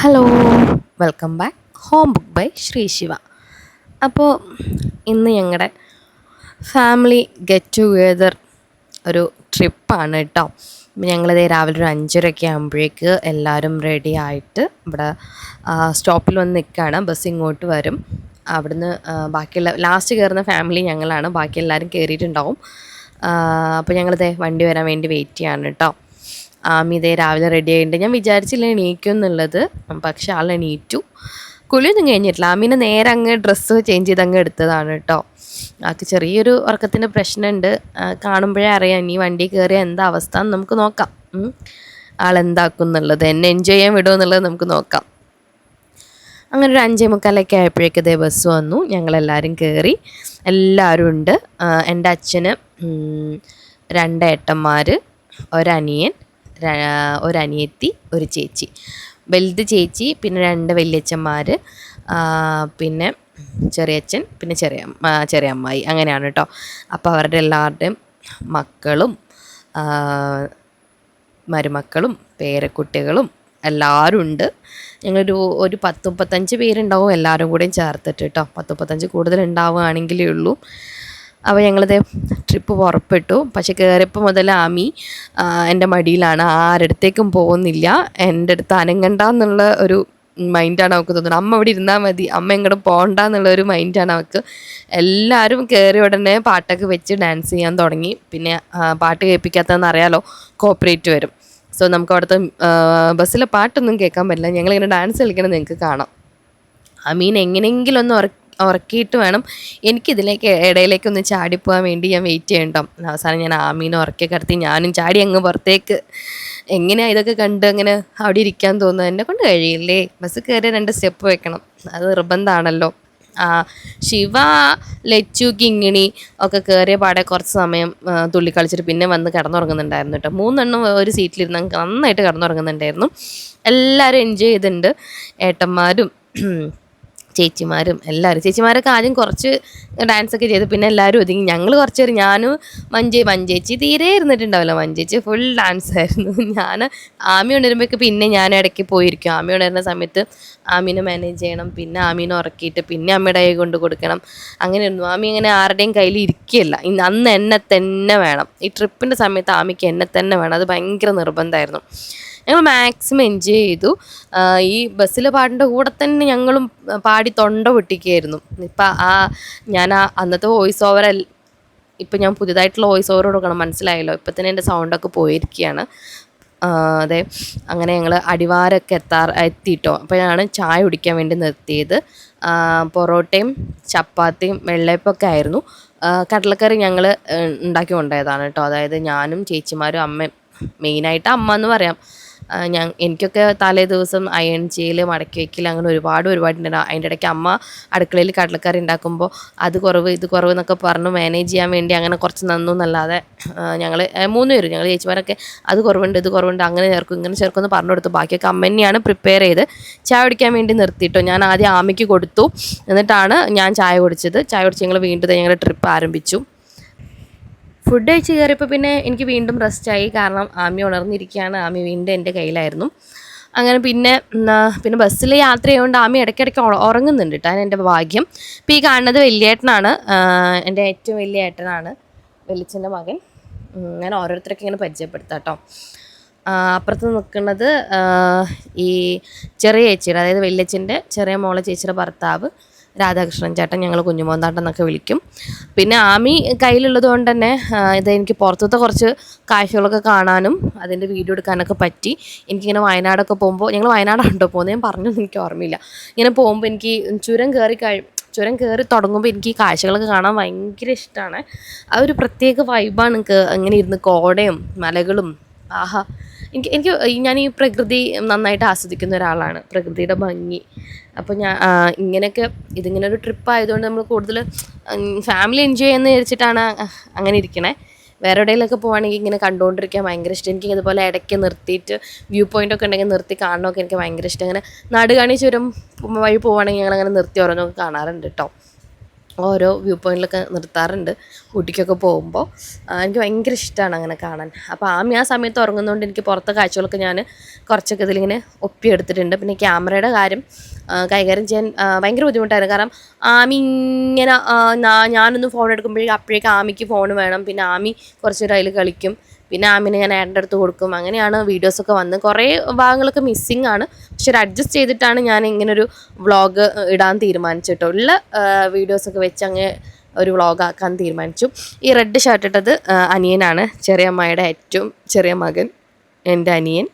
Hello welcome back home book by Sree Siva അപ്പോൾ ഇന്ന് ഞങ്ങളുടെ ഫാമിലി ഗെറ്റ് ടുഗെദർ ഒരു ട്രിപ്പാണ് കേട്ടോ ഞങ്ങളിതേ രാവിലെ ഒരു അഞ്ചരയൊക്കെ ആകുമ്പോഴേക്ക് എല്ലാവരും റെഡി ആയിട്ട് ഇവിടെ സ്റ്റോപ്പിൽ വന്ന് നിൽക്കുകയാണ് ബസ് ഇങ്ങോട്ട് വരും. അവിടുന്ന് ബാക്കിയുള്ള ലാസ്റ്റ് കയറുന്ന ഫാമിലി ഞങ്ങളാണ്. ബാക്കി എല്ലാവരും കയറിയിട്ടുണ്ടാവും അപ്പോൾ ഞങ്ങളിതേ വണ്ടി വരാൻ വേണ്ടി വെയിറ്റ് ചെയ്യാണ് കേട്ടോ ആമി ഇതേ രാവിലെ റെഡി ആയിട്ടുണ്ട്. ഞാൻ വിചാരിച്ചില്ല എണീക്കും എന്നുള്ളത്. പക്ഷെ ആൾ എണീറ്റു. കുളിയൊന്നും കഴിഞ്ഞിട്ടില്ല. ആമീനെ നേരെ അങ്ങ് ഡ്രസ്സ് ചേഞ്ച് ചെയ്ത് അങ്ങ് എടുത്തതാണ് കേട്ടോ ആൾക്ക് ചെറിയൊരു ഉറക്കത്തിന്റെ പ്രശ്നമുണ്ട്. കാണുമ്പോഴേ അറിയാം. ഇനി വണ്ടി കയറിയ എന്താ അവസ്ഥ നമുക്ക് നോക്കാം. ആളെന്താക്കും എന്നുള്ളത്. എന്നെ എൻജോയ് ചെയ്യാൻ വിടുമോ എന്നുള്ളത് നമുക്ക് നോക്കാം. അങ്ങനെ ഒരു അഞ്ചേ മുക്കാലൊക്കെ ആയപ്പോഴേക്ക് ഇതേ ബസ് വന്നു. ഞങ്ങളെല്ലാവരും കയറി എല്ലാവരും ഉണ്ട്. എന്റെ അച്ഛന് രണ്ടേട്ടന്മാർ ഒരനിയൻ ഒരനിയത്തി ഒരു ചേച്ചി. വലുത് ചേച്ചി പിന്നെ രണ്ട് വലിയച്ഛന്മാർ പിന്നെ ചെറിയച്ഛൻ പിന്നെ ചെറിയ ചെറിയ അമ്മായി. അങ്ങനെയാണ് കേട്ടോ അപ്പോൾ അവരുടെ എല്ലാവരുടെയും മക്കളും മരുമക്കളും പേരക്കുട്ടികളും എല്ലാവരും ഉണ്ട്. ഞങ്ങളൊരു ഒരു പത്ത് മുപ്പത്തഞ്ച് പേരുണ്ടാവും എല്ലാവരും കൂടെയും ചേർത്തിട്ട് കേട്ടോ പത്ത് മുപ്പത്തഞ്ച് കൂടുതൽ ഉണ്ടാവുകയാണെങ്കിലേ ഉള്ളൂ. അപ്പോൾ ഞങ്ങളിത് ട്രിപ്പ് പുറപ്പെട്ടു. പക്ഷെ കയറിയപ്പോൾ മുതൽ ആമി എന്റെ മടിയിലാണ്. ആരടുത്തേക്കും പോകുന്നില്ല. എന്റെ അടുത്ത് അനങ്ങണ്ട എന്നുള്ള ഒരു മൈൻഡാണ് അവൾക്ക് തോന്നുന്നത്. അമ്മ ഇവിടെ ഇരുന്നാൽ മതി. അമ്മ എങ്ങോട്ടും പോകണ്ട എന്നുള്ള ഒരു മൈൻഡാണ് അവൾക്ക് എല്ലാവരും കയറി ഉടനെ പാട്ടൊക്കെ വെച്ച് ഡാൻസ് ചെയ്യാൻ തുടങ്ങി. പിന്നെ പാട്ട് കേൾപ്പിക്കാത്തതെന്ന് അറിയാലോ കോപ്പറേറ്റ് വരും. സോ നമുക്ക് അവിടുത്തെ ബസ്സിലെ പാട്ടൊന്നും കേൾക്കാൻ പറ്റില്ല. ഞങ്ങളിങ്ങനെ ഡാൻസ് കളിക്കണം നിങ്ങൾക്ക് കാണാം. അമീൻ എങ്ങനെയെങ്കിലും ഒന്ന് ഉറക്കിയിട്ട് വേണം. എനിക്കിതിലേക്ക് ഇടയിലേക്ക് ഒന്ന് ചാടിപ്പോകാൻ വേണ്ടി ഞാൻ വെയിറ്റ് ചെയ്യണ്ടോ അവസാനം ഞാൻ ആമീനെ ഉറക്കി കിടത്തി ഞാനും ചാടി അങ്ങ് പുറത്തേക്ക്. എങ്ങനെയാണ് ഇതൊക്കെ കണ്ട് അങ്ങനെ അവിടെ ഇരിക്കാൻ തോന്നുന്നത്? എന്നെ കൊണ്ട് കഴിയില്ലേ? ബസ് കയറി രണ്ട് സ്റ്റെപ്പ് വെക്കണം. അത് നിർബന്ധമാണല്ലോ ശിവ ലച്ചു കിങ്ങിണി ഒക്കെ കയറിയ പാടെ കുറച്ച് സമയം തുള്ളി കളിച്ചിട്ട് പിന്നെ വന്ന് കിടന്നുറങ്ങുന്നുണ്ടായിരുന്നു കേട്ടോ. മൂന്നെണ്ണം ഒരു സീറ്റിലിരുന്ന് നന്നായിട്ട് കിടന്നുറങ്ങുന്നുണ്ടായിരുന്നു. എല്ലാവരും എൻജോയ് ചെയ്തിട്ടുണ്ട്. ഏട്ടന്മാരും ചേച്ചിമാരും എല്ലാവരും ചേച്ചിമാരൊക്കെ ആദ്യം കുറച്ച് ഡാൻസ് ഒക്കെ ചെയ്തു. പിന്നെ എല്ലാവരും ഒതുങ്ങി. ഞങ്ങൾ കുറച്ച് പേര്. ഞാനും മഞ്ചേ മഞ്ചേച്ചി തീരെ ഇരുന്നിട്ടുണ്ടാവില്ല. മഞ്ചേച്ചി ഫുൾ ഡാൻസ് ആയിരുന്നു. ഞാൻ ആമി ഉണരുമ്പോഴേക്ക് പിന്നെ ഞാൻ ഇടയ്ക്ക് പോയിരിക്കും. ആമി ഉണരുന്ന സമയത്ത് ആമീനെ മാനേജ് ചെയ്യണം. പിന്നെ ആമീനെ ഉറക്കിയിട്ട് പിന്നെ അമ്മയുടെ കൈ കൊണ്ട് കൊടുക്കണം. അങ്ങനെയായിരുന്നു. ആമി ഇങ്ങനെ ആരുടെയും കയ്യിൽ ഇരിക്കുകയില്ല. അന്ന് എന്നെ തന്നെ വേണം. ഈ ട്രിപ്പിന്റെ സമയത്ത് ആമിക്ക് എന്നെ തന്നെ വേണം. അത് ഭയങ്കര നിർബന്ധമായിരുന്നു. ഞങ്ങൾ മാക്സിമം എൻജോയ് ചെയ്തു. ഈ ബസ്സിൽ പാടിന്റെ കൂടെ തന്നെ ഞങ്ങളും പാടി തൊണ്ട പൊട്ടിക്കുകയായിരുന്നു. ഇപ്പം ആ ഞാൻ ആ അന്നത്തെ വോയിസ് ഓവർ ഇപ്പം ഞാൻ പുതിയതായിട്ടുള്ള വോയിസ് ഓവർ കൊടുക്കണം മനസ്സിലായല്ലോ? ഇപ്പം തന്നെ എന്റെ സൗണ്ടൊക്കെ പോയിരിക്കുകയാണ്. അതെ. അങ്ങനെ ഞങ്ങൾ അടിവാരൊക്കെ എത്താർ എത്തിയിട്ടോ അപ്പോൾ ഞാൻ ചായ കുടിക്കാൻ വേണ്ടി നിർത്തിയത്. പൊറോട്ടയും ചപ്പാത്തിയും വെള്ളയപ്പൊക്കെ ആയിരുന്നു. കടലക്കറി ഞങ്ങൾ ഉണ്ടാക്കി കൊണ്ടുപോയതാണ് കേട്ടോ. അതായത് ഞാനും ചേച്ചിമാരും അമ്മയും മെയിനായിട്ട് അമ്മ എന്ന് പറയാം. ഞാൻ എനിക്കൊക്കെ തലേ ദിവസം അയൺ ചെയ്യൽ മടക്കി വയ്ക്കൽ അങ്ങനെ ഒരുപാട് ഒരുപാട് ഉണ്ട് അതിന്റെ ഇടയ്ക്ക് അമ്മ അടുക്കളയിൽ കടലക്കറി ഉണ്ടാക്കുമ്പോൾ അത് കുറവ് ഇത് കുറവ് എന്നൊക്കെ പറഞ്ഞു മാനേജ് ചെയ്യാൻ വേണ്ടി അങ്ങനെ കുറച്ച് നന്നു എന്നല്ലാതെ ഞങ്ങൾ മൂന്ന് പേര് ഞങ്ങൾ ചേച്ചിമാരൊക്കെ അത് കുറവുണ്ട് ഇത് കുറവുണ്ട് അങ്ങനെ ചേർക്കും ഇങ്ങനെ ചേർക്കും എന്ന് പറഞ്ഞു കൊടുത്തു. ബാക്കിയൊക്കെ അമ്മ തന്നെയാണ് പ്രിപ്പയർ ചെയ്ത് ചായ കുടിക്കാൻ വേണ്ടി നിർത്തിയിട്ടോ. ഞാൻ ആദ്യം ആമയ്ക്ക് കൊടുത്തു. എന്നിട്ടാണ് ഞാൻ ചായ കുടിച്ചത്. ചായ കുടിച്ച് ഞങ്ങൾ വീണ്ടും ഞങ്ങളുടെ ട്രിപ്പ് ആരംഭിച്ചു. ഫുഡ് കഴിച്ച് കയറിയപ്പോൾ പിന്നെ എനിക്ക് വീണ്ടും റെസ്റ്റായി കാരണം ആമി ഉണർന്നിരിക്കുകയാണ്. ആമി വീണ്ടും എന്റെ കയ്യിലായിരുന്നു. അങ്ങനെ പിന്നെ പിന്നെ ബസ്സിൽ യാത്ര ചെയ്യുകൊണ്ട് ആമി ഇടയ്ക്കിടയ്ക്ക് ഉറ- ഉറങ്ങുന്നുണ്ട് കേട്ടോ എന്റെ ഭാഗ്യം. ഇപ്പോൾ ഈ കാണുന്നത് വലിയേട്ടനാണ് എന്റെ ഏറ്റവും വലിയ ഏട്ടനാണ് വെളിച്ചന്റെ മകൻ. ഞാൻ ഓരോരുത്തരൊക്കെ ഇങ്ങനെ പരിചയപ്പെടുത്താം കേട്ടോ അപ്പുറത്ത് നിൽക്കുന്നത് ഈ ചെറിയ ചേച്ചിയുടെ അതായത് വലിയച്ഛന്റെ ചെറിയ മോളെ ചേച്ചിയുടെ ഭർത്താവ്. രാധാകൃഷ്ണൻ ചേട്ടൻ ഞങ്ങൾ കുഞ്ഞുമോന്താട്ടൻ എന്നൊക്കെ വിളിക്കും. പിന്നെ ആമി കയ്യിലുള്ളത് കൊണ്ട് തന്നെ ഇത് എനിക്ക് പുറത്തത്തെ കുറച്ച് കാഴ്ചകളൊക്കെ കാണാനും അതിന്റെ വീഡിയോ എടുക്കാനൊക്കെ പറ്റി. എനിക്കിങ്ങനെ വയനാടൊക്കെ പോകുമ്പോൾ ഞങ്ങൾ വയനാടാണ്ടോ പോകുന്നത് ഞാൻ പറഞ്ഞു എനിക്ക് ഓർമ്മയില്ല. ഇങ്ങനെ പോകുമ്പോൾ എനിക്ക് ചുരം കയറി കഴി ചുരം കയറി തുടങ്ങുമ്പോൾ എനിക്ക് ഈ കാഴ്ചകളൊക്കെ കാണാൻ ഭയങ്കര ഇഷ്ടമാണ് ആ ഒരു പ്രത്യേക വൈബാണ് എനിക്ക് അങ്ങനെ ഇരുന്ന് കോടയും മലകളും ആഹാ എനിക്ക് എനിക്ക് ഞാൻ ഈ പ്രകൃതി നന്നായിട്ട് ആസ്വദിക്കുന്ന ഒരാളാണ്. പ്രകൃതിയുടെ ഭംഗി. അപ്പോൾ ഞാൻ ഇങ്ങനെയൊക്കെ ഇതിങ്ങനെ ഒരു ട്രിപ്പ് ആയതുകൊണ്ട് നമ്മൾ കൂടുതൽ ഫാമിലി എൻജോയ് ചെയ്യുന്ന വിചാരിച്ചിട്ടാണ് അങ്ങനെ ഇരിക്കണേ. വേറെ എവിടെയെങ്കിലൊക്കെ പോകുകയാണെങ്കിൽ ഇങ്ങനെ കണ്ടുകൊണ്ടിരിക്കാൻ ഭയങ്കര ഇഷ്ടം. എനിക്ക് ഇതുപോലെ ഇടയ്ക്ക് നിർത്തിയിട്ട് വ്യൂ പോയിന്റ് ഒക്കെ ഉണ്ടെങ്കിൽ നിർത്തി കാണണമൊക്കെ എനിക്ക് ഭയങ്കര ഇഷ്ടം. അങ്ങനെ നാടുകാണി ചുരം വഴി പോവുകയാണെങ്കിൽ ഞങ്ങൾ അങ്ങനെ നിർത്തി ഓരോന്നൊക്കെ കാണാറുണ്ട് കേട്ടോ ഓരോ വ്യൂ പോയിന്റിലൊക്കെ നിർത്താറുണ്ട്. ഊട്ടിക്കൊക്കെ പോകുമ്പോൾ എനിക്ക് ഭയങ്കര ഇഷ്ടമാണ് അങ്ങനെ കാണാൻ. അപ്പോൾ ആമി ആ സമയത്ത് ഉറങ്ങുന്നതുകൊണ്ട് എനിക്ക് പുറത്തെ കാഴ്ചകളൊക്കെ ഞാൻ കുറച്ചൊക്കെ ഇതിലിങ്ങനെ ഒപ്പിയെടുത്തിട്ടുണ്ട്. പിന്നെ ക്യാമറയുടെ കാര്യം കൈകാര്യം ചെയ്യാൻ ഭയങ്കര ബുദ്ധിമുട്ടായിരുന്നു. കാരണം ആമി ഇങ്ങനെ ഞാനൊന്ന് ഫോൺ എടുക്കുമ്പോഴേക്കും അപ്പോഴേക്കും ആമിക്ക് ഫോൺ വേണം. പിന്നെ ആമി കുറച്ചൊരു അതിൽ കളിക്കും. പിന്നെ ആമിന് ഞാൻ ഏട്ടന്റെ അടുത്ത് കൊടുക്കും. അങ്ങനെയാണ് വീഡിയോസൊക്കെ വന്ന് കുറേ ഭാഗങ്ങളൊക്കെ മിസ്സിങ് ആണ്. പക്ഷെ ഒരു അഡ്ജസ്റ്റ് ചെയ്തിട്ടാണ് ഞാൻ ഇങ്ങനൊരു വ്ളോഗ് ഇടാൻ തീരുമാനിച്ചിട്ടോ ഉള്ള വീഡിയോസൊക്കെ വെച്ച് അങ്ങ് ഒരു വ്ളോഗ് ആക്കാൻ തീരുമാനിച്ചു. ഈ റെഡ് ഷർട്ട് ഇട്ടത് അനിയനാണ്. ചെറിയ അമ്മയുടെ ഏറ്റവും ചെറിയ മകൻ എന്റെ അനിയൻ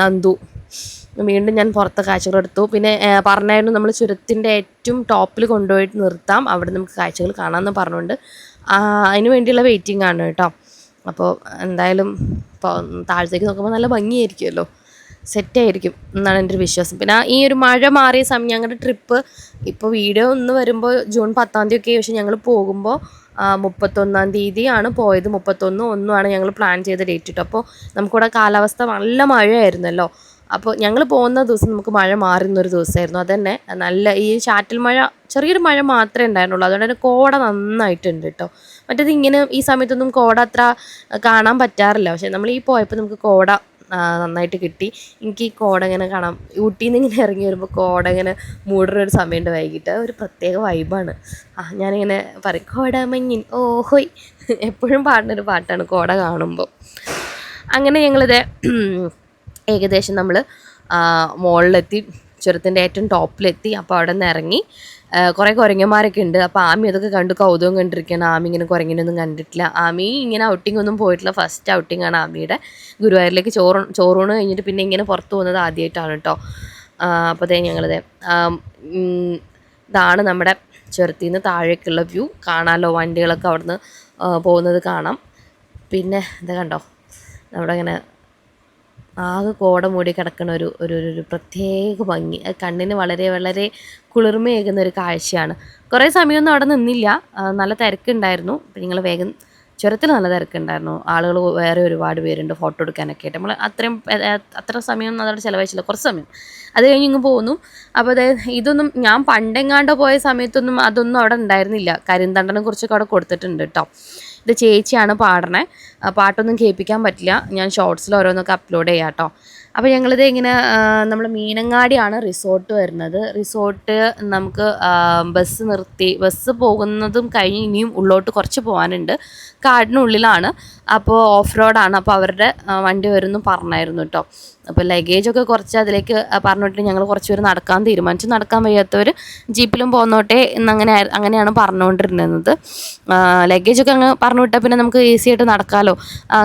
നന്ദു. വീണ്ടും ഞാൻ പുറത്തെ കാഴ്ചകൾ എടുത്തു. പിന്നെ പറഞ്ഞായിരുന്നു നമ്മൾ ചുരത്തിന്റെ ഏറ്റവും ടോപ്പിൽ കൊണ്ടുപോയിട്ട് നിർത്താം. അവിടെ നമുക്ക് കാഴ്ചകൾ കാണാമെന്ന് പറഞ്ഞുകൊണ്ട് അതിന് വേണ്ടിയുള്ള വെയിറ്റിംഗ് ആണ് കേട്ടോ. അപ്പോൾ എന്തായാലും ഇപ്പോൾ താഴത്തേക്ക് നോക്കുമ്പോൾ നല്ല ഭംഗിയായിരിക്കുമല്ലോ. സെറ്റായിരിക്കും എന്നാണ് എന്റെ ഒരു വിശ്വാസം. പിന്നെ ഈ ഒരു മഴ മാറിയ സമയം ഞങ്ങളുടെ ട്രിപ്പ് ഇപ്പോൾ വീഡിയോ ഒന്ന് വരുമ്പോൾ ജൂൺ പത്താം തീയതി ഒക്കെ പക്ഷേ ഞങ്ങൾ പോകുമ്പോൾ മുപ്പത്തൊന്നാം തീയതിയാണ് പോയത്. മുപ്പത്തൊന്ന് ഒന്നുമാണ് ഞങ്ങൾ പ്ലാൻ ചെയ്ത ഡേറ്റ് ഇട്ടു അപ്പോൾ നമുക്കിവിടെ കാലാവസ്ഥ നല്ല മഴയായിരുന്നല്ലോ. അപ്പോൾ ഞങ്ങൾ പോകുന്ന ദിവസം നമുക്ക് മഴ മാറുന്നൊരു ദിവസമായിരുന്നു. അതന്നെ നല്ല ഈ ചാറ്റൽ മഴ ചെറിയൊരു മഴ മാത്രമേ ഉണ്ടായിരുന്നുള്ളൂ. അതുകൊണ്ട് തന്നെ കോട നന്നായിട്ടുണ്ട് കേട്ടോ. മറ്റേത് ഇങ്ങനെ ഈ സമയത്തൊന്നും കോട അത്ര കാണാൻ പറ്റാറില്ല. പക്ഷേ നമ്മൾ ഈ പോയപ്പോൾ നമുക്ക് കോട നന്നായിട്ട് കിട്ടി. എനിക്ക് ഈ കോട ഇങ്ങനെ കാണാം ഊട്ടിയിൽ നിന്ന് ഇങ്ങനെ ഇറങ്ങി വരുമ്പോൾ കോട ഇങ്ങനെ മൂടുന്ന ഒരു സമയമുണ്ട് വൈകിട്ട്. ഒരു പ്രത്യേക വൈബാണ്. ആ ഞാനിങ്ങനെ പറയും കോട മഞ്ഞിൻ ഓഹോയ്. എപ്പോഴും പാടുന്നൊരു പാട്ടാണ് കോട കാണുമ്പോൾ. അങ്ങനെ ഞങ്ങളിത് ഏകദേശം നമ്മൾ മുകളിലെത്തി ചുരത്തിന്റെ ഏറ്റവും ടോപ്പിലെത്തി അപ്പോൾ അവിടെ നിന്ന് ഇറങ്ങി കുറേ കുരങ്ങന്മാരൊക്കെ ഉണ്ട്. അപ്പോൾ ആമി അതൊക്കെ കണ്ടു കൗതുകം കണ്ടിരിക്കുകയാണ്. ആമി ഇങ്ങനെ കുരങ്ങിനൊന്നും കണ്ടിട്ടില്ല. ആമി ഇങ്ങനെ ഔട്ടിംഗ് ഒന്നും പോയിട്ടില്ല. ഫസ്റ്റ് ഔട്ടിംഗ് ആണ് ആമിയുടെ. ഗുരുവായൂരിലേക്ക് ചോറ് ചോറൂണ് കഴിഞ്ഞിട്ട് പിന്നെ ഇങ്ങനെ പുറത്ത് പോകുന്നത് ആദ്യമായിട്ടാണ് കേട്ടോ. അപ്പോൾ അതേ ഞങ്ങളിത് ഇതാണ് നമ്മുടെ ചുരത്തിൽ നിന്ന് താഴേക്കുള്ള വ്യൂ കാണാമല്ലോ വണ്ടികളൊക്കെ അവിടുന്ന് പോകുന്നത് കാണാം. പിന്നെ ഇത് കണ്ടോ? നമ്മുടെ ഇങ്ങനെ ആകെ കോട മൂടി കിടക്കുന്ന ഒരു ഒരു ഒരു- പ്രത്യേക ഭംഗി. അത് കണ്ണിന് വളരെ വളരെ കുളിർമയേകുന്ന ഒരു കാഴ്ചയാണ്. കുറേ സമയമൊന്നും അവിടെ നിന്നില്ല. നല്ല തിരക്കുണ്ടായിരുന്നു. നിങ്ങൾ വേഗം ചുരത്തിൽ നല്ല തിരക്കുണ്ടായിരുന്നു. ആളുകൾ വേറെ ഒരുപാട് പേരുണ്ട് ഫോട്ടോ എടുക്കാനൊക്കെ ആയിട്ട്. നമ്മൾ അത്രയും അത്ര സമയം അതവിടെ ചിലവഴിച്ചില്ല. കുറച്ച് സമയം. അത് കഴിഞ്ഞ് ഇങ്ങ് പോന്നു. അപ്പോൾ അതായത് ഇതൊന്നും ഞാൻ പണ്ടെങ്ങാണ്ട് പോയ സമയത്തൊന്നും അതൊന്നും അവിടെ ഉണ്ടായിരുന്നില്ല. കരിന്തണ്ടനെ കുറിച്ചൊക്കെ അവിടെ കൊടുത്തിട്ടുണ്ട് കേട്ടോ ഇത് ചേച്ചിയാണ് പാടണേ. പാട്ടൊന്നും കേൾപ്പിക്കാൻ പറ്റില്ല. ഞാൻ ഷോർട്സിൽ ഓരോന്നൊക്കെ അപ്ലോഡ് ചെയ്യാം കേട്ടോ അപ്പോൾ ഞങ്ങളിത് ഇങ്ങനെ നമ്മൾ മീനങ്ങാടിയാണ് റിസോർട്ട് വരുന്നത്. റിസോർട്ട് നമുക്ക് ബസ് നിർത്തി ബസ് പോകുന്നതും കഴിഞ്ഞ് ഇനിയും ഉള്ളോട്ട് കുറച്ച് പോകാനുണ്ട് കാടിനുള്ളിലാണ്. അപ്പോൾ ഓഫ് റോഡാണ് അപ്പോൾ അവരുടെ വണ്ടി വരുമെന്ന് പറഞ്ഞായിരുന്നു കേട്ടോ അപ്പോൾ ലഗേജൊക്കെ കുറച്ച് അതിലേക്ക് പറഞ്ഞിട്ട് ഞങ്ങൾ കുറച്ച് പേര് നടക്കാൻ തീരുമാനിച്ചു. നടക്കാൻ വയ്യാത്തവർ ജീപ്പിലും പോന്നോട്ടെ എന്നങ്ങനെ അങ്ങനെയാണ് പറഞ്ഞുകൊണ്ടിരുന്നത്. ലഗേജൊക്കെ അങ്ങ് പറഞ്ഞു വിട്ടാൽ പിന്നെ നമുക്ക് ഈസി ആയിട്ട് നടക്കാമല്ലോ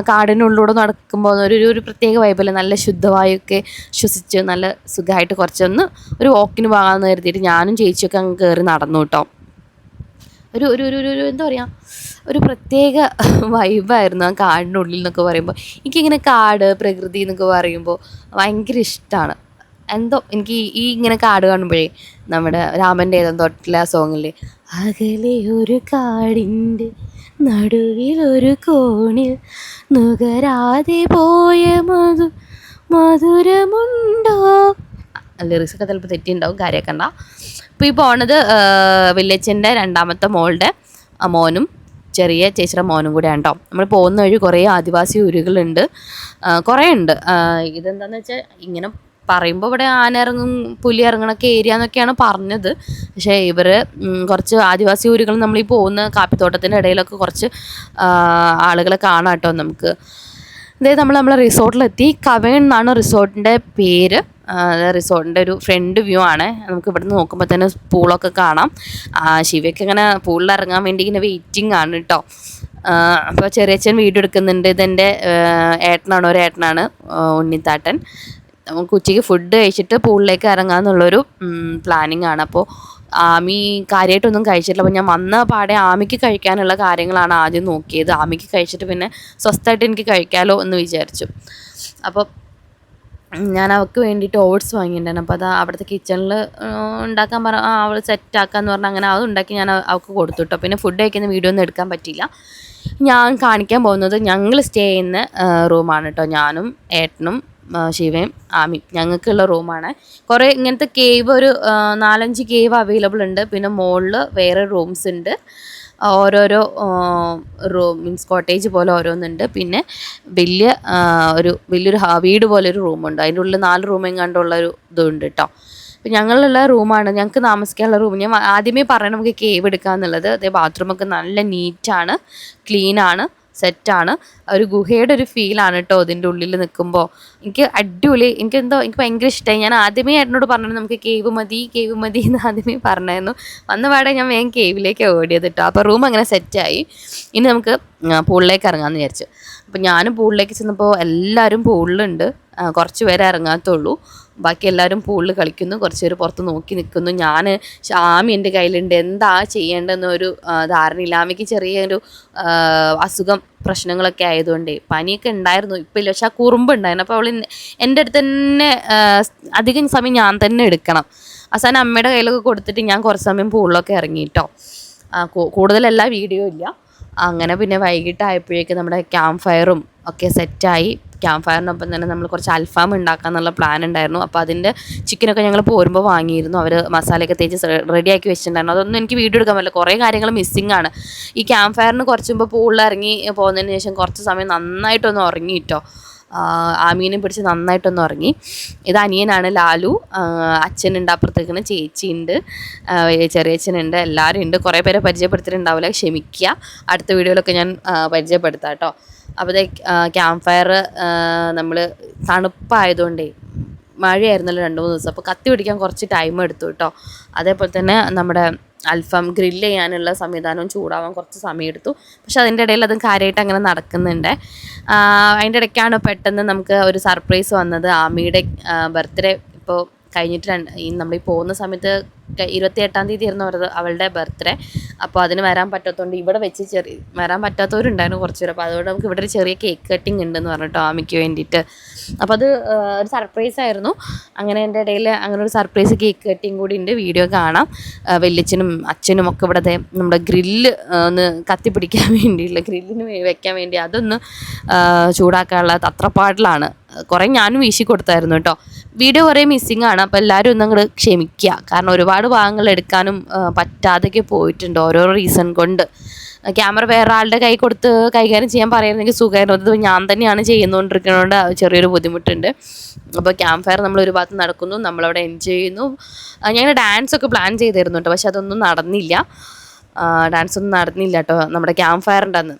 കാടിനുള്ളിലൂടെ നടക്കുമ്പോൾ ഒരു ഒരു- പ്രത്യേക വൈബല്ലേ നല്ല ശുദ്ധവായൊക്കെ ശ്വസിച്ച് നല്ല സുഖമായിട്ട് കുറച്ചൊന്ന് ഒരു വാക്കിന് പോകാമെന്ന് കരുതിയിട്ട് ഞാനും ചേച്ചിയൊക്കെ അങ്ങ് കയറി നടന്നു കേട്ടോ ഒരു ഒരു ഒരു- ഒരു എന്താ പറയുക ഒരു പ്രത്യേക വൈബായിരുന്നു ആ കാടിന്റെ ഉള്ളിൽ എന്നൊക്കെ പറയുമ്പോൾ. എനിക്കിങ്ങനെ കാട് പ്രകൃതി എന്നൊക്കെ പറയുമ്പോൾ ഭയങ്കര ഇഷ്ടമാണ് എന്തോ എനിക്ക് ഈ- ഇങ്ങനെ കാട് കാണുമ്പോഴേ നമ്മുടെ രാമന്റെ ഏതോ തൊട്ടിലെ ആ അകലെ ഒരു കാടിന്റെ നടുവിൽ ഒരു കോണിൽ നുകരാതെ പോയ മധു മധുരമുണ്ടോ? ലിറിക്സൊക്കെ ചിലപ്പോൾ തെറ്റിയുണ്ടാവും കാര്യമൊക്കെ ഉണ്ടാവും. ഇപ്പോൾ ഈ പോണത് വില്ലേജിന്റെ രണ്ടാമത്തെ മോളുടെ മോനും ചെറിയ ചേച്ചിയുടെ മോനും കൂടെയാണ് കേട്ടോ നമ്മൾ പോകുന്ന വഴി കുറേ ആദിവാസി ഊരുകളുണ്ട്. കുറേ ഉണ്ട് ഇതെന്താണെന്ന് വെച്ചാൽ ഇങ്ങനെ പറയുമ്പോൾ ഇവിടെ ആന ഇറങ്ങും പുലി ഇറങ്ങണൊക്കെ ഏരിയ എന്നൊക്കെയാണ് പറഞ്ഞത്. പക്ഷേ ഇവർ കുറച്ച് ആദിവാസി ഊരുകൾ നമ്മൾ ഈ പോകുന്ന കാപ്പിത്തോട്ടത്തിന്റെ ഇടയിലൊക്കെ കുറച്ച് ആളുകളെ കാണാം കേട്ടോ നമുക്ക്. അതായത് നമ്മൾ നമ്മളെ റിസോർട്ടിലെത്തി. കവേൺ എന്നാണ് റിസോർട്ടിന്റെ പേര്. റിസോർട്ടിന്റെ ഒരു ഫ്രണ്ട് വ്യൂ ആണ്. നമുക്ക് ഇവിടുന്ന് നോക്കുമ്പോൾ തന്നെ പൂളൊക്കെ കാണാം. ശിവയ്ക്ക് ഇങ്ങനെ പൂളിൽ ഇറങ്ങാൻ വേണ്ടി ഇങ്ങനെ വെയിറ്റിംഗ് ആണ് കേട്ടോ അപ്പോൾ ചെറിയച്ഛൻ വീഡിയോ എടുക്കുന്നുണ്ട്. ഇതെന്റെ ഏട്ടനാണ് ഒരു ഏട്ടനാണ് ഉണ്ണിത്താട്ടൻ. നമുക്ക് ഉച്ചയ്ക്ക് ഫുഡ് കഴിച്ചിട്ട് പൂളിലേക്ക് ഇറങ്ങാമെന്നുള്ളൊരു പ്ലാനിങ് ആണ്. അപ്പോൾ ആമി കാര്യമായിട്ടൊന്നും കഴിച്ചിട്ടില്ല. അപ്പോൾ ഞാൻ വന്ന പാടെ ആമിക്ക് കഴിക്കാനുള്ള കാര്യങ്ങളാണ് ആദ്യം നോക്കിയത്. ആമിക്ക് കഴിച്ചിട്ട് പിന്നെ സ്വസ്ഥമായിട്ട് എനിക്ക് കഴിക്കാമല്ലോ എന്ന് വിചാരിച്ചു. അപ്പോൾ ഞാൻ അവൾക്ക് വേണ്ടിയിട്ട് ഓട്സ് വാങ്ങിയിട്ടുണ്ടായിരുന്നു. അപ്പോൾ അത് അവിടുത്തെ കിച്ചണിൽ ഉണ്ടാക്കാൻ പറ അവൾ സെറ്റാക്കാന്ന് പറഞ്ഞാൽ അങ്ങനെ അത് ഉണ്ടാക്കി ഞാൻ അവ- അവൾക്ക് കൊടുത്തു കേട്ടോ പിന്നെ ഫുഡ് കഴിക്കുന്ന വീഡിയോ ഒന്നും എടുക്കാൻ പറ്റിയില്ല. ഞാൻ കാണിക്കാൻ പോകുന്നത് ഞങ്ങൾ സ്റ്റേ ചെയ്യുന്ന റൂമാണ് കേട്ടോ ഞാനും ഏട്ടനും ശിവയും ആമി ഞങ്ങൾക്കുള്ള റൂമാണ്. കുറേ ഇങ്ങനത്തെ കേവ് ഒരു നാലഞ്ച് കേവ് അവൈലബിൾ ഉണ്ട്. പിന്നെ മുകളിൽ വേറെ റൂംസ് ഉണ്ട്. ഓരോരോ റൂം മീൻസ് കോട്ടേജ് പോലെ ഓരോന്നുണ്ട്. പിന്നെ വലിയ ഒരു വലിയൊരു വീട് പോലെ ഒരു റൂമുണ്ട് അതിന്റെ ഉള്ളിൽ നാല് റൂം എങ്ങാണ്ടുള്ള ഒരു ഇതുണ്ട് കേട്ടോ. അപ്പം ഞങ്ങളുള്ള റൂമാണ് ഞങ്ങൾക്ക് താമസിക്കാനുള്ള റൂം ഞാൻ ആദ്യമേ പറയണം നമുക്ക് കേവ് എടുക്കാന്നുള്ളത്. അതേ ബാത്റൂമൊക്കെ നല്ല നീറ്റാണ് ക്ലീനാണ് സെറ്റാണ്. ഒരു ഗുഹയുടെ ഒരു ഫീലാണ് കേട്ടോ ഇതിന്റെ ഉള്ളിൽ നിൽക്കുമ്പോൾ എനിക്ക് അടിപൊളി. എനിക്ക് എന്തോ എനിക്ക് ഭയങ്കര ഇഷ്ടമായി ഞാൻ ആദ്യമേ ഏട്ടനോട് പറഞ്ഞു നമുക്ക് കേവ് മതി കേവ് മതി എന്ന് ആദ്യമേ പറഞ്ഞായിരുന്നു വന്ന പാടെ ഞാൻ വേഗം കേവിലേക്ക് ഓടിയത് കേട്ടോ അപ്പോൾ റൂം അങ്ങനെ സെറ്റായി. ഇനി നമുക്ക് പൂളിലേക്ക് ഇറങ്ങാമെന്ന് വിചാരിച്ചു. അപ്പോൾ ഞാനും പൂളിലേക്ക് ചെന്നപ്പോൾ എല്ലാവരും പൂളിലുണ്ട് കുറച്ച് പേരെ ഇറങ്ങാത്തുള്ളൂ. ബാക്കി എല്ലാവരും പൂളിൽ കളിക്കുന്നു. കുറച്ച് പേര് പുറത്ത് നോക്കി നിൽക്കുന്നു. ഞാൻ ആമി എന്റെ കയ്യിലുണ്ട്. എന്താ ചെയ്യേണ്ടതെന്നൊരു ധാരണയില്ല. ആമിക്ക് ചെറിയൊരു അസുഖം പ്രശ്നങ്ങളൊക്കെ ആയതുകൊണ്ട് പനിയൊക്കെ ഉണ്ടായിരുന്നു. ഇപ്പം ഇല്ല. പക്ഷെ ആ കുറുമ്പ് ഉണ്ടായിരുന്നു. അപ്പോൾ അവൾ എന്റെ അടുത്ത് തന്നെ അധികം സമയം ഞാൻ തന്നെ എടുക്കണം. അവസാനം അമ്മയുടെ കയ്യിലൊക്കെ കൊടുത്തിട്ട് ഞാൻ കുറച്ച് സമയം പൂളിലൊക്കെ ഇറങ്ങിയിട്ടോ കൂടുതലല്ല വീഡിയോ ഇല്ല. അങ്ങനെ പിന്നെ വൈകിട്ടായപ്പോഴേക്കും നമ്മുടെ ക്യാമ്പ് ഫയറും ഒക്കെ സെറ്റായി ക്യാമ്പ് ഫയറിനൊപ്പം തന്നെ നമ്മൾ കുറച്ച് അൽഫാം ഉണ്ടാക്കാന്നുള്ള പ്ലാൻ ഉണ്ടായിരുന്നു. അപ്പോൾ അതിന്റെ ചിക്കനൊക്കെ ഞങ്ങൾ പോരുമ്പോൾ വാങ്ങിയിരുന്നു. അവർ മസാലയൊക്കെ തേച്ച് റെഡിയാക്കി വെച്ചിട്ടുണ്ടായിരുന്നു. അതൊന്നും എനിക്ക് വീഡിയോ എടുക്കാൻ പറ്റില്ല. കുറേ കാര്യങ്ങൾ മിസ്സിങ് ആണ്. ഈ ക്യാമ്പ് ഫയറിന് കുറച്ച് മുമ്പ് പൂളിൽ ഇറങ്ങി പോകുന്നതിന് ശേഷം കുറച്ച് സമയം നന്നായിട്ടൊന്ന് ഉറങ്ങിയിട്ടോ ആമീനെ പിടിച്ച് നന്നായിട്ടൊന്ന് ഉറങ്ങി. ഇത് അനിയനാണ് ലാലു. അച്ഛനുണ്ട് അപ്പുറത്തേക്കിന്. ചേച്ചിയുണ്ട് ചെറിയച്ഛനുണ്ട്. എല്ലാവരും ഉണ്ട്. കുറേ പേരെ പരിചയപ്പെടുത്തിയിട്ടുണ്ടാവില്ല. ക്ഷമിക്കുക അടുത്ത വീഡിയോയിലൊക്കെ ഞാൻ പരിചയപ്പെടുത്താം കേട്ടോ അപ്പോൾ ക്യാമ്പ് ഫയർ നമ്മൾ തണുപ്പായതുകൊണ്ടേ മഴയായിരുന്നല്ലോ രണ്ട് മൂന്ന് ദിവസം. അപ്പോൾ കത്തി പിടിക്കാൻ കുറച്ച് ടൈം എടുത്തു കേട്ടോ അതേപോലെ തന്നെ നമ്മുടെ അൽഫാം ഗ്രില്ല് ചെയ്യാനുള്ള സംവിധാനവും ചൂടാവാൻ കുറച്ച് സമയം എടുത്തു. പക്ഷെ അതിന്റെ ഇടയിൽ അതും കാര്യമായിട്ട് അങ്ങനെ നടക്കുന്നുണ്ട്. അതിന്റെ ഇടയ്ക്കാണ് പെട്ടെന്ന് നമുക്ക് ഒരു സർപ്രൈസ് വന്നത് ആമിയുടെ ബർത്ത്ഡേ ഇപ്പോൾ കഴിഞ്ഞിട്ട് രണ്ട് ഈ നമ്മൾ ഈ പോകുന്ന സമയത്ത് ഇരുപത്തി എട്ടാം തീയതി ആയിരുന്നു അവരുടെ അവളുടെ ബർത്ത്ഡേ അപ്പോൾ അതിന് വരാൻ പറ്റാത്തതുകൊണ്ട് ഇവിടെ വെച്ച് ചെറിയ വരാൻ പറ്റാത്തവരുണ്ടായിരുന്നു കുറച്ച് പേര് അപ്പോൾ അതുകൊണ്ട് നമുക്ക് ഇവിടെ ഒരു ചെറിയ കേക്ക് കട്ടിങ് ഉണ്ടെന്ന് പറഞ്ഞിട്ടോ ആമിക്ക് വേണ്ടിയിട്ട്. അപ്പോൾ അത് ഒരു സർപ്രൈസ് ആയിരുന്നു. അങ്ങനെ എന്റെ ഇടയിൽ അങ്ങനെ ഒരു സർപ്രൈസ് കേക്ക് കട്ടിങ് കൂടി ഉണ്ട്. വീഡിയോ കാണാം. വല്യച്ഛനും അച്ഛനും ഒക്കെ ഇവിടെ നമ്മുടെ ഗ്രില്ല് ഒന്ന് കത്തിപ്പിടിക്കാൻ വേണ്ടിയിട്ടുള്ള ഗ്രില്ലിന് വെക്കാൻ വേണ്ടി അതൊന്ന് ചൂടാക്കാനുള്ള തത്രപ്പാടിലാണ്. കുറേ ഞാനും വീശി കൊടുത്തായിരുന്നു കേട്ടോ. വീഡിയോ കുറേ മിസ്സിങ് ആണ്. അപ്പോൾ എല്ലാവരും ഒന്ന് അങ്ങോട്ട് ക്ഷമിക്കുക. കാരണം ഒരുപാട് ഭാഗങ്ങൾ എടുക്കാനും പറ്റാതെയൊക്കെ പോയിട്ടുണ്ട് ഓരോ റീസൺ കൊണ്ട്. ക്യാമറ വേറെ ആളുടെ കൈ കൊടുത്ത് കൈകാര്യം ചെയ്യാൻ പറയുന്നെങ്കിൽ സുഖമായിരുന്നു. അത് ഞാൻ തന്നെയാണ് ചെയ്യുന്നുകൊണ്ടിരിക്കുന്നതുകൊണ്ട് ചെറിയൊരു ബുദ്ധിമുട്ടുണ്ട്. അപ്പോൾ ക്യാമ്പ് ഫയർ നമ്മൾ ഒരു ഭാഗത്ത് നടക്കുന്നു നമ്മളവിടെ എൻജോയ് ചെയ്യുന്നു. ഞങ്ങൾ ഡാൻസ് ഒക്കെ പ്ലാൻ ചെയ്തിരുന്നു കേട്ടോ പക്ഷെ അതൊന്നും നടന്നില്ല. ഡാൻസ് ഒന്നും നടന്നില്ല കേട്ടോ നമ്മുടെ ക്യാമ്പ് ഫയറിന്റെ അന്ന്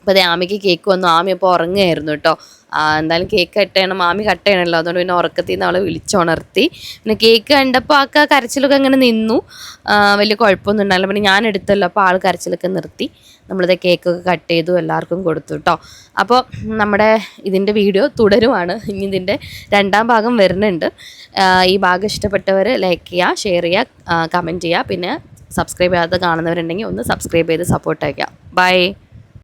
അപ്പോൾ അതേ ആമിക്ക് കേക്ക് വന്നു. ആമി അപ്പോൾ ഉറങ്ങുമായിരുന്നു കേട്ടോ. എന്തായാലും കേക്ക് കട്ട് ചെയ്യണം. മാമി കട്ട് ചെയ്യണമല്ലോ അതുകൊണ്ട് പിന്നെ ഉറക്കത്തിൽ നിന്ന് അവളെ വിളിച്ചുണർത്തി. പിന്നെ കേക്ക് കണ്ടപ്പോൾ ആൾക്ക് ആ കരച്ചിലൊക്കെ അങ്ങനെ നിന്നു. വലിയ കുഴപ്പമൊന്നും ഉണ്ടായില്ല. പിന്നെ ഞാൻ എടുത്തല്ലോ. അപ്പോൾ ആൾ കരച്ചിലൊക്കെ നിർത്തി. നമ്മളിത് കേക്കൊക്കെ കട്ട് ചെയ്തു. എല്ലാവർക്കും കൊടുത്തു കേട്ടോ. അപ്പോൾ നമ്മുടെ ഇതിന്റെ വീഡിയോ തുടരുവാണ്. ഇനി ഇതിന്റെ രണ്ടാം ഭാഗം വരുന്നുണ്ട്. ഈ ഭാഗം ഇഷ്ടപ്പെട്ടവർ ലൈക്ക് ചെയ്യുക ഷെയർ ചെയ്യുക കമന്റ് ചെയ്യുക പിന്നെ സബ്സ്ക്രൈബ് ചെയ്യാതെ കാണുന്നവരുണ്ടെങ്കിൽ ഒന്ന് സബ്സ്ക്രൈബ് ചെയ്ത് സപ്പോർട്ട് അയക്കുക ബൈ